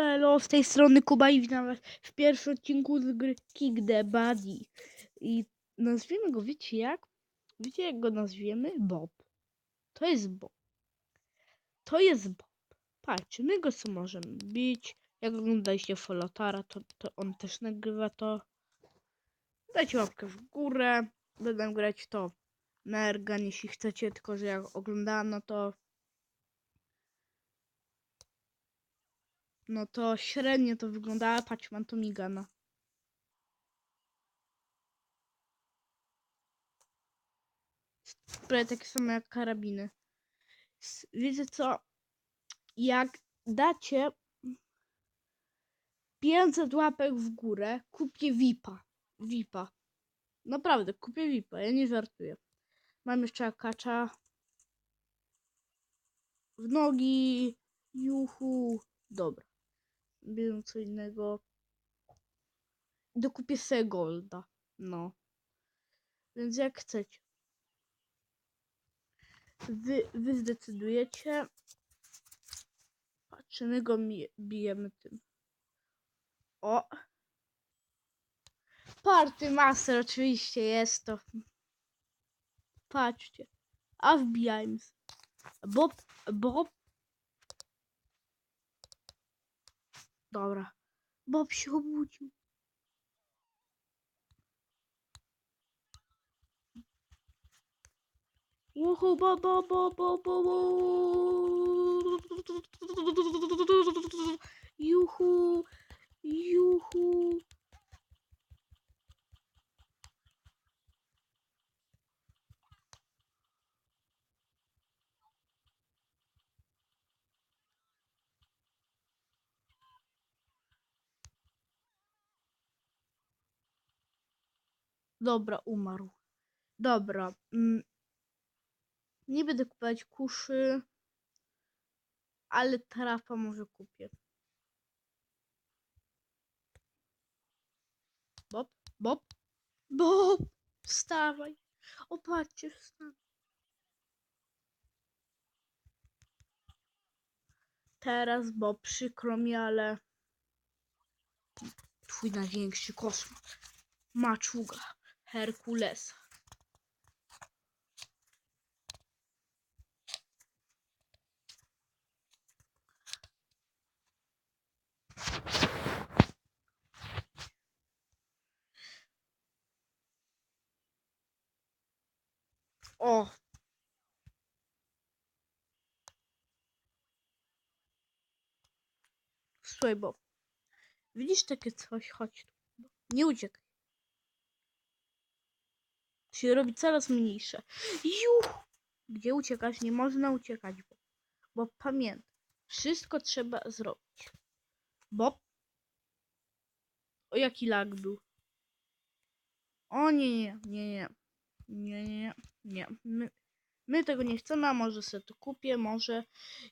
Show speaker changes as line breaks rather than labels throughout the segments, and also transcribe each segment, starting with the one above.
Elo, z tej strony Kuba i witam was w pierwszym odcinku z gry Kick the Buddy. I nazwiemy go, wiecie jak? Wiecie jak go nazwiemy? Bob. To jest Bob. To jest Bob. Patrzcie, my go co możemy bić. Jak oglądaliście Folotara, to, to on też nagrywa to. Dajcie łapkę w górę. Będę grać to Mergan, jeśli chcecie, tylko że jak oglądano to No to średnio to wygląda. Patrz, mam to migana. Prawie takie same jak karabiny. Wiecie co? Jak dacie 500 łapek w górę, kupię VIPa. VIPa. Naprawdę, kupię VIPa, ja nie żartuję. Mam jeszcze akacza. W nogi. Juhu. Dobra. Bierzemy co innego. Dokupię sobie golda. No. Więc jak chcecie. Wy, wy zdecydujecie. Patrzymy go, bijemy tym. O! Party Master oczywiście jest to. Patrzcie. A wbijajmy. Bob, Bob. Dobra. Bob się obudził. Uhu, bo, bo, bo, bo, bo, bo. Juhu, juhu. Dobra, umarł. Dobra. Mm. Nie będę kupować kuszy, ale trapa może kupię. Bob, Bob, Bob, wstawaj. Opatrzcie, wstawaj. Teraz, Bob, przykro mi, ale twój największy kosmos. Maczuga, Herkulesa. O! Słuchaj, Bob. Widzisz takie coś? Chodź tu. Nie uciekaj. Się robi coraz mniejsze. Juch! Gdzie uciekać? Nie można uciekać, Bob. Bo pamiętaj, wszystko trzeba zrobić. Bob? O, jaki lag był. O nie, nie, nie, nie. Nie, nie, nie. My, my tego nie chcemy, a może sobie to kupię, może.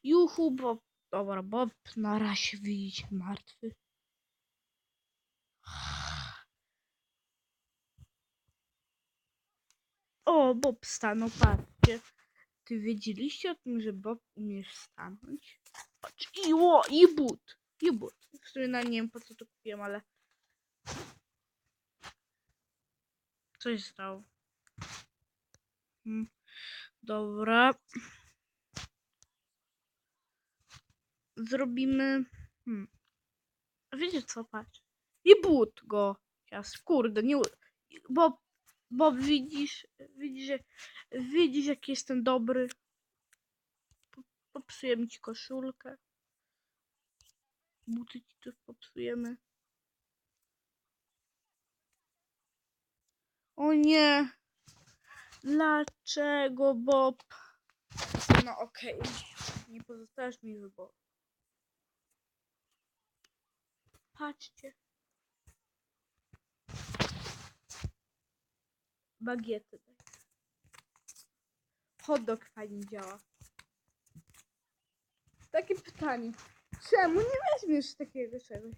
Juhu, Bob. Dobra, Bob na razie wyjdzie martwy. O, Bob stanął, patrzcie. Ty wiedzieliście o tym, że Bob umiesz stanąć? Patrz, i ło, i but. I but. Sumie na nie wiem po co to kupiłem, ale... Co się stało? Hmm. Dobra. Zrobimy... Hmm. Wiecie co, patrz. I but go. Jas, kurde, nie... Bob, Bob, widzisz, widzisz, widzisz, jaki jestem dobry. Po- Popsujemy ci koszulkę. Buty ci też popsujemy. O nie! Dlaczego, Bob? No okej, nie pozostałeś mi wyboru. Patrzcie. Bagiety. daj. Hot dog fajnie działa. Takie pytanie. Czemu nie weźmiesz takiego czegoś?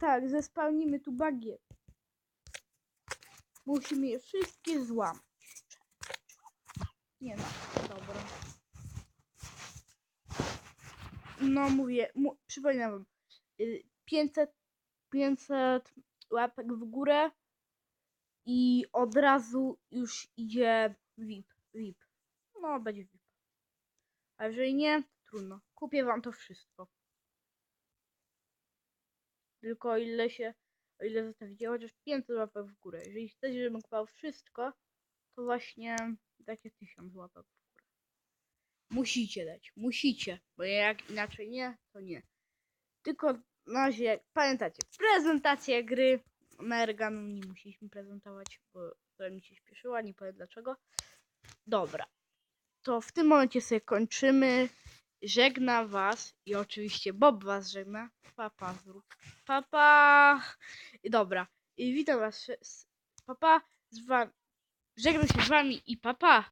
Tak, zespełnimy tu bagiet. Musimy je wszystkie złamać. Nie no, dobra. No mówię, mu, przypominam wam, y, 500, 500 łapek w górę i od razu już idzie VIP. VIP. No, będzie VIP. A jeżeli nie, trudno. Kupię wam to wszystko. Tylko o ile się, o ile zostawicie chociaż 500 łapek w górę. Jeżeli chcecie, żebym kupował wszystko, to właśnie takie 1000 łapek w górę. Musicie dać, musicie, bo jak inaczej nie, to nie. Tylko na razie, pamiętacie, prezentacja gry Mergan nie musieliśmy prezentować, bo to mi się śpieszyła, nie powiem dlaczego. Dobra, to w tym momencie sobie kończymy. Żegna was i oczywiście Bob was żegna. Papa zrób. Papa. I Dobra. I witam was. Papa z wami. Żegnam się z wami i papa.